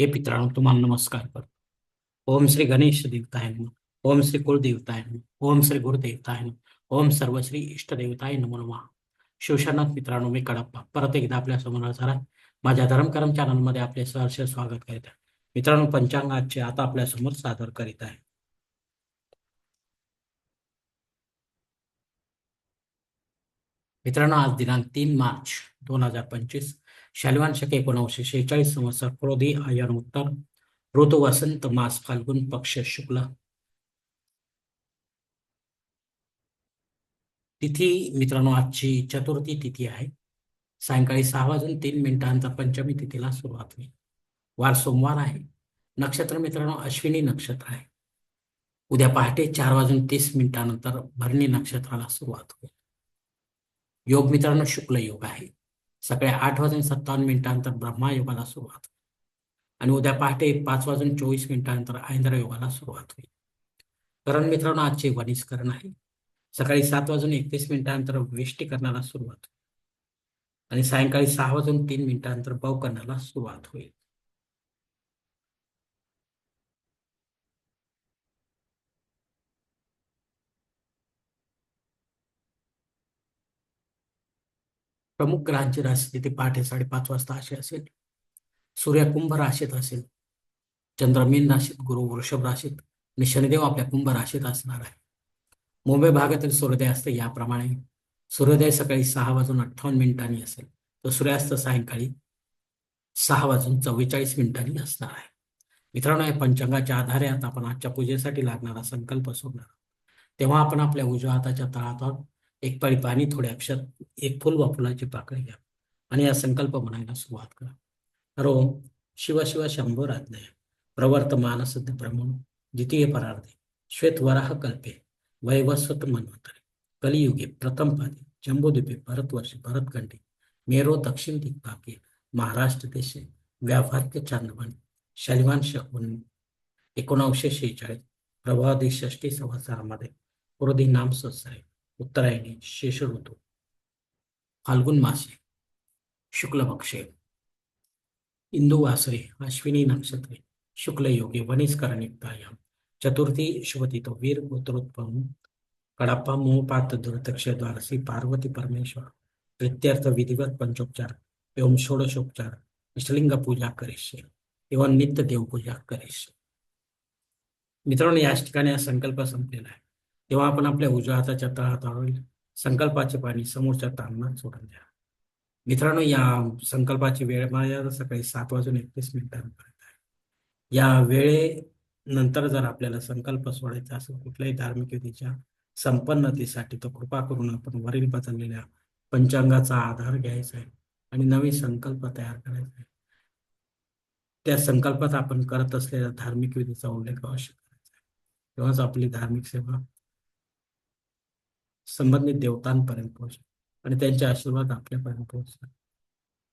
हे पित्रांनो तुम्हाला नमस्कार करतो. ओम श्री गणेश देवताय ओम श्री कुलदेवताय ओम श्री गुरुदेवताय नमः. ओम सर्व श्री इष्टदेवताय नमो नमः. शिवशरणात मित्रांनो मी कडप्पा. परत एकदा आपल्यासमोर झाला माझ्या धर्मकरम चॅनलमध्ये आपले सहर्ष स्वागत करीत आहे. मित्रांनो पंचांगाचे आता आपल्यासमोर सादर करीत आहे. मित्रांनो आज दिनांक तीन मार्च दोन हजार पंचवीस. शालिवान शके एकोणीसशे शेहेचाळीस संवत्सर क्रोधी आयन उत्तर ऋतू वसंत मास फाल्गुन पक्ष शुक्ल. तिथी मित्रांनो आजची चतुर्थी तिथी आहे. सायंकाळी सहा वाजून तीन मिनिटांचा पंचमी तिथीला सुरुवात होईल. वार सोमवार आहे. नक्षत्र मित्रांनो अश्विनी नक्षत्र आहे. उद्या पहाटे चार वाजून तीस मिनिटानंतर भरणी नक्षत्राला सुरुवात होईल. योग मित्रांनो शुक्ल योग आहे. सकाळी आठ वाजून सत्तावन्न मिनिटानंतर ब्रह्मा योगाला सुरुवात होईल. आणि उद्या पहाटे पाच वाजून चोवीस मिनिटानंतर आयंद्र योगाला सुरुवात होईल. करण मित्रांनो आजचे वनिष्करण आहे. सकाळी सात वाजून एकतीस मिनिटानंतर वेष्टीकरणाला सुरुवात होईल. आणि सायंकाळी सहा वाजून तीन मिनिटानंतर करण्याला सुरुवात होईल. प्रमुख ग्रहांची राशी तिथे पहाटे साडेपाच वाजता अशी असेल. सूर्य कुंभ राशीत असेल. चंद्र मीन राशीत गुरु वृषभ राशीत आणि शनिदेव आपल्या कुंभ राशीत असणार आहे. मुंबई भागातील सूर्योदय असते याप्रमाणे. सूर्योदय सकाळी सहा वाजून अठ्ठावन्न मिनिटांनी असेल. तर सूर्यास्त सायंकाळी सहा वाजून चव्वेचाळीस मिनिटांनी असणार आहे. मित्रांनो या पंचांगाच्या आधारे आता आपण आजच्या पूजेसाठी लागणारा संकल्प सोडणार तेव्हा आपण आपल्या उजव्या हाताच्या तळावर एक पाळी पाणी थोड्या अक्षर एक फुल व फुलाची पाकळी घ्या आणि या संकल्प म्हणायला सुरुवात करा. रोम शिव शंभो राज्ञय प्रवर्तमान सद्य ब्रह्मण द्वितीय परार्धे श्वेत वराह कल्पे वैवस्वत मनवंतरे कलियुगे प्रथम पादे जम्बोद्वीपे भरतवर्षे भरतखंडे मेरो दक्षिण दिग्भागे महाराष्ट्र देशे व्यावहारिक चांदवण शलिवान शकवून एकोणावीसशे शेहेचाळीस प्रभादी षष्टी संवत्सरामध्ये पुरोधी नाम संवत्सरे उत्तरायणी शेष ऋतू फाल्गुन मासे शुक्ल पक्षे इंदू वासरे अश्विनी नक्षत्रे शुक्ल योगे वनिस्करण युक्तायाम चतुर्थी शुभतितो वीर गोत्रोत्पम कडप्पा मोहपात दुर्दक्ष द्वारसी पार्वती परमेश्वर प्रित्यर्थ विधिवत पंचोपचार एवं षोडशोपचार इष्टलिंग पूजा करेशे एवं नित्य देवपूजा करेशे. मित्रांनो याच ठिकाणी हा संकल्प संपलेला आहे. तेव्हा आपण आपल्या उजव्या हाताच्या तळहातावर संकल्पाचे पाणी समोरच्या ताणांना सोडून द्या. मित्रांनो या संकल्पाची वेळ माझ्या सकाळी सात वाजून एकतीस मिनिटांपर्यंत आहे. या वेळेनंतर जर आपल्याला संकल्प सोडायचा असेल कुठल्याही धार्मिक विधीच्या संपन्नतेसाठी तर कृपा करून आपण वरील बदललेल्या पंचांगाचा आधार घ्यायचा आहे आणि नवीन संकल्प तयार करायचा आहे. त्या संकल्पात आपण करत असलेल्या धार्मिक विधीचा उल्लेख अवश्य करायचा आहे. तेव्हाच आपली धार्मिक सेवा संबंधित देवतांपर्यंत पोहोच आणि त्यांचे आशीर्वाद आपल्यापर्यंत पोहोचतात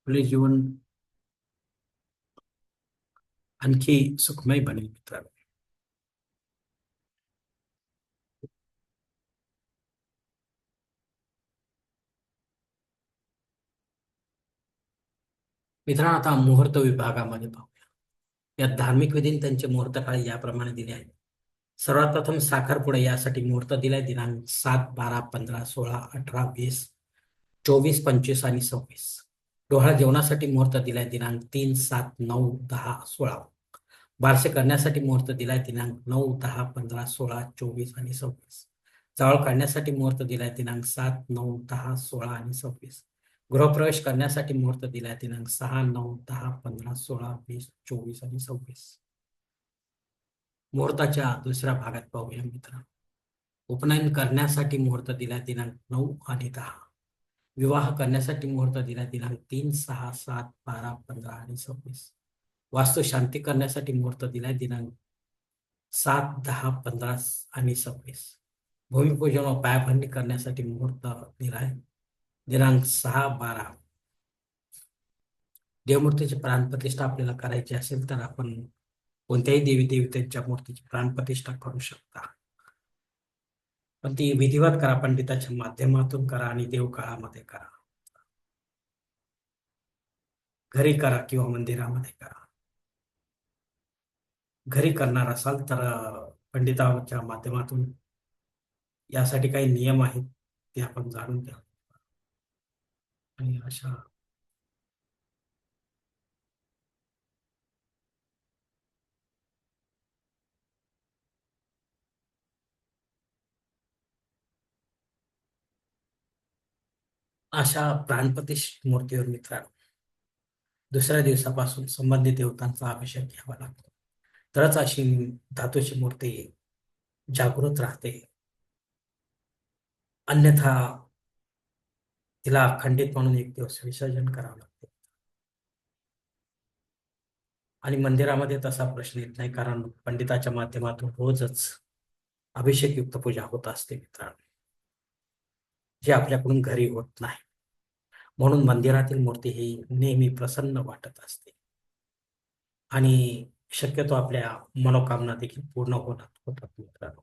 आपले जीवन आणखी सुखमय बनेल मित्रांनो. मित्रांनो आता मुहूर्त विभागामध्ये पाहूया. या धार्मिक विधीने त्यांचे मुहूर्त काळ याप्रमाणे दिले आहेत. सर्वात प्रथम साखरपुडा यासाठी मुहूर्त दिलाय. दिनांक सात बारा पंधरा सोळा अठरा वीस चोवीस पंचवीस आणि सव्वीस. डोहाळ जेवणासाठी मुहूर्त दिलाय. दिनांक तीन सात नऊ दहा सोळा. बारसे करण्यासाठी मुहूर्त दिलाय. दिनांक नऊ दहा पंधरा सोळा चोवीस आणि सव्वीस. जावळ काढण्यासाठी मुहूर्त दिलाय. दिनांक सात नऊ दहा सोळा आणि सव्वीस. गृहप्रवेश करण्यासाठी मुहूर्त दिलाय. दिनांक सहा नऊ दहा पंधरा सोळा वीस चोवीस आणि सव्वीस. मुहूर्ताच्या दुसऱ्या भागात पाहूया मित्र उपनयन करण्यासाठी मुहूर्त दिला दिनांक नऊ आणि दहा. विवाह करण्यासाठी मुहूर्त दिला दिनांक तीन सहा सात बारा पंधरा आणि सव्वीस. वास्तू शांती करण्यासाठी मुहूर्त दिलाय दिनांक सात दहा पंधरा आणि सव्वीस. भूमिपूजन व पायाभरणी करण्यासाठी मुहूर्त दिलाय दिनांक सहा बारा. देवमूर्तीची प्राणप्रतिष्ठा आपल्याला करायची असेल तर आपण कोणत्याही देवी देवतेच्या मूर्तीची प्राणप्रतिष्ठा करू शकता. पण ती विधिवत करा पंडिताच्या माध्यमातून करा आणि देवकाळामध्ये करा. घरी करा किंवा मंदिरामध्ये करा. घरी करणार असाल तर पंडिताच्या माध्यमातून यासाठी काही नियम आहेत ते आपण जाणून घ्या. आणि अशा अशा प्राणपतीश मूर्तीवर मित्रांनो दुसऱ्या दिवसापासून संबंधित देवतांचा अभिषेक घ्यावा लागतो. तरच अशी धातूची मूर्ती जागृत राहते. अन्यथा तिला अखंडित म्हणून एक दिवस विसर्जन करावं लागते. आणि मंदिरामध्ये तसा प्रश्न येत नाही कारण पंडिताच्या माध्यमातून रोजच अभिषेकयुक्त पूजा होत असते मित्रांनो. जे आपल्याकडून घरी होत नाही. म्हणून मंदिरातील मूर्ती ही नेहमी प्रसन्न वाटत असते. आणि शक्यतो आपल्या मनोकामना देखील पूर्ण होणार होतात मित्रांनो.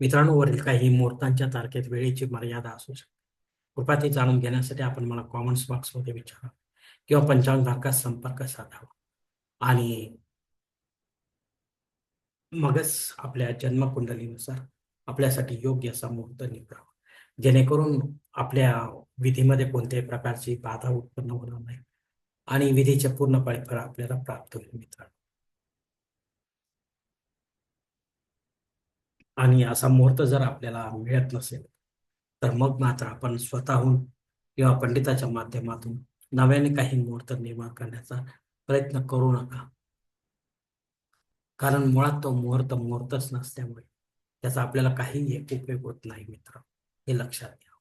मित्रांनो वरील काही मुहूर्तांच्या तारखेत वेळेची मर्यादा असू शकते. कृपया ते जाणून घेण्यासाठी आपण मला कॉमेंट्स बॉक्समध्ये विचारा किंवा पंचांग संपर्क साधावा. आणि मगच आपल्या जन्मकुंडलीनुसार आपल्यासाठी योग्य असा मुहूर्त निवडावा. जेणेकरून आपल्या विधीमध्ये कोणत्याही प्रकारची बाधा उत्पन्न होणार नाही आणि विधीचे पूर्णपणे फळ आपल्याला प्राप्त होईल मित्रांनो. आणि असा मुहूर्त जर आपल्याला मिळत नसेल तर मग मात्र आपण स्वतःहून किंवा पंडिताच्या माध्यमातून नव्याने काही मुहूर्त निर्माण करण्याचा प्रयत्न करू नका. कारण मुळात तो मुहूर्त मुहूर्तच नसल्यामुळे त्याचा आपल्याला काही एक उपयोग होत नाही मित्र. हे लक्षात घ्या.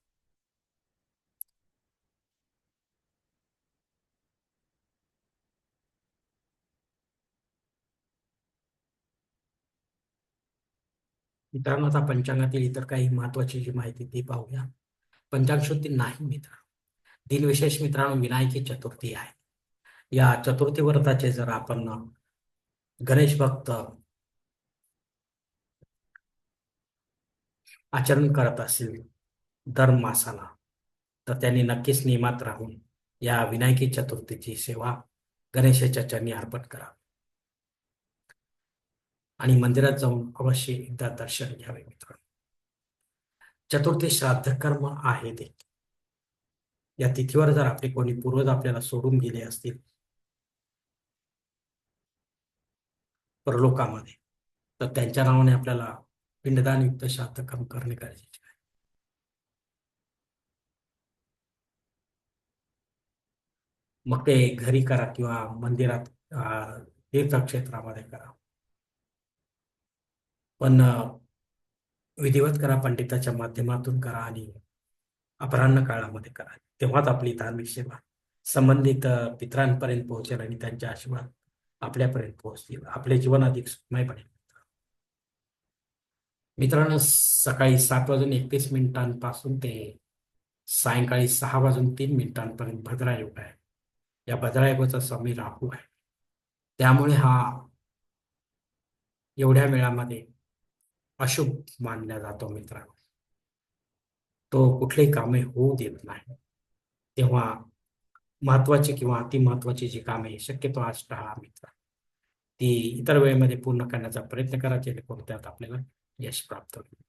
मित्रांनो आता पंचांगातील इतर काही महत्वाची जी माहिती ती पाहूया. पंचांग शुद्धी नाही मित्र. दिनविशेष मित्रांनो विनायकी चतुर्थी आहे. या चतुर्थी व्रताचे जर आपण गणेश भक्त आचरण करत असेल दर मासाला तर त्यांनी नक्कीच नियमात राहून या विनायकी चतुर्थीची सेवा गणेशाच्या चरणी अर्पण करा. आणि मंदिरात जाऊन अवश्य एकदा दर्शन घ्यावे मित्र चतुर्थी श्राद्ध कर्म आहे ते. या तिथीवर जर आपले कोणी पूर्वज आपल्याला सोडून गेले असतील परलोकामध्ये. तर त्यांच्या नावाने आपल्याला पिंडदान युक्त श्राद्ध करणे गरजेचे आहे. मग ते घरी करा किंवा मंदिरात तीर्थक्षेत्रामध्ये करा. पण विधिवत करा पंडिताच्या माध्यमातून करा आणि अपराह्न काळामध्ये करा. तेव्हाच आपली धार्मिक सेवा संबंधित पित्रांपर्यंत पोहोचेल आणि त्यांच्या आशीर्वाद आपल्यापर्यंत पोहोचतील आपले जीवन अधिक सुखमय बनेल मित्रांनो सकाळी सात वाजून एकतीस मिनिटांपासून ते सायंकाळी सहा वाजून तीन मिनिटांपर्यंत भद्रायोग आहे. या भद्रायोगाचा स्वामी राहू आहे. त्यामुळे हा एवढ्या वेळामध्ये अशुभ मानला जातो मित्रांनो. तो कुठलीही कामे होऊ देत नाही. तेव्हा महत्वाची किंवा अतिमहत्वाची जी कामे शक्यतो आज टाळा मित्र. ती इतर वेळेमध्ये पूर्ण करण्याचा प्रयत्न करा जेणेकरून त्यात आपल्याला यश प्राप्त होईल.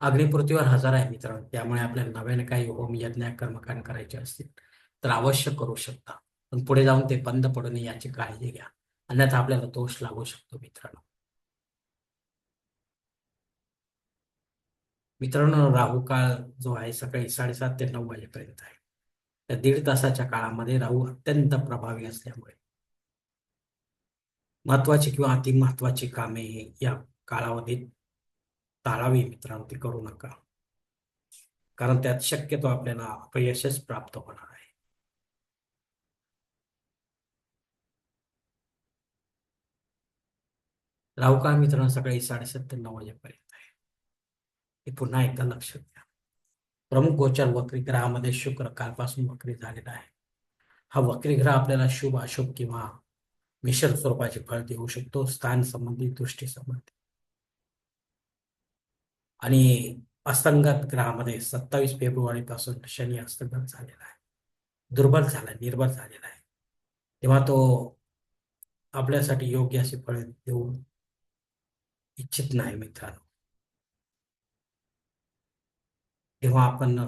अग्निपृथ्वीवर हजार आहे मित्रांनो त्यामुळे आपल्याला नव्याने काही होम यज्ञ कर्मकांड करायचे असतील तर अवश्य करू शकता. पण पुढे जाऊन ते बंद पडू नये याची काळजी घ्या. अन्यथा आपल्याला दोष लागू शकतो मित्रांनो. मित्रांनो राहू काळ जो आहे सकाळी साडेसात ते नऊ वाजेपर्यंत आहे. त्या दीड तासाच्या काळामध्ये राहू अत्यंत प्रभावी असल्यामुळे. महत्वाची किंवा अतिमहत्वाची कामे या कालावधीत टाळावी मित्रांनो ती करू नका. कारण त्यात शक्यतो आपल्याला अपयशच प्राप्त होणार आहे. राहू काळ मित्रांनो सकाळी साडेसात ते नऊ वाजेपर्यंत आहे. हे पुन्हा एकदा लक्षात घ्या. प्रमुख गोचर वक्री ग्रहामध्ये शुक्र कालपासून वक्री झालेला आहे. हा वक्री ग्रह आपल्याला शुभ अशुभ किंवा मिश्र स्वरूपाचे फळ देऊ शकतो स्थान संबंधित दृष्टी संबंधित आणि अस्तंगत ग्रहामध्ये सत्तावीस फेब्रुवारी पासून शनी अस्तंगत झालेला आहे. दुर्बल झाला निर्बल झालेला आहे. तेव्हा तो आपल्यासाठी योग्य अशी फळ देऊ इच्छित नाही मित्रांनो. तेव्हा आपण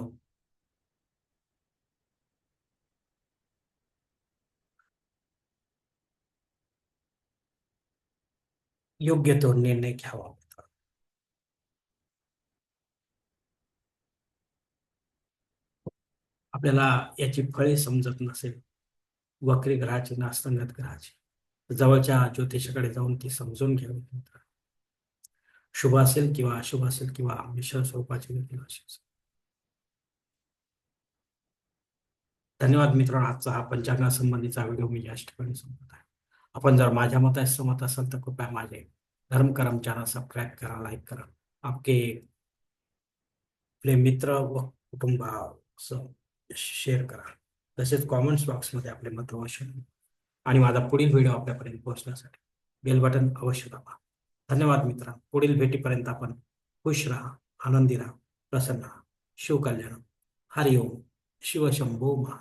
योग्य तो निर्णय घ्यावा. आपल्याला याची फळे समजत नसेल. वक्री ग्रहाची नास्तंगत ग्रहाची. जवळच्या ज्योतिषाकडे जाऊन ती समजून घ्यावी शुभ असेल किंवा अशुभ असेल किंवा मिश्र स्वरूपाची देखील असेल. धन्यवाद मित्रांनो आजचा हा पंचांगासंबंधीचा व्हिडिओ मी या ठिकाणी संपत आहे. आपण जर माझ्या मतात सहमत असाल तर कृपया माझे धर्म करम चॅनल सबस्क्राईब करा लाईक करा. आपके आपले मित्र व कुटुंबा शेअर करा. तसेच कॉमेंट्स बॉक्समध्ये आपले मत अवश्य आणि माझा पुढील व्हिडिओ आपल्यापर्यंत पोहोचण्यासाठी बेल बटन अवश्य दाबा. धन्यवाद मित्र पुढील भेटीपर्यंत आपण खुश राहा आनंदी राहा प्रसन्न राहा. शिवकल्याण हरिओम. शिवशंभो महा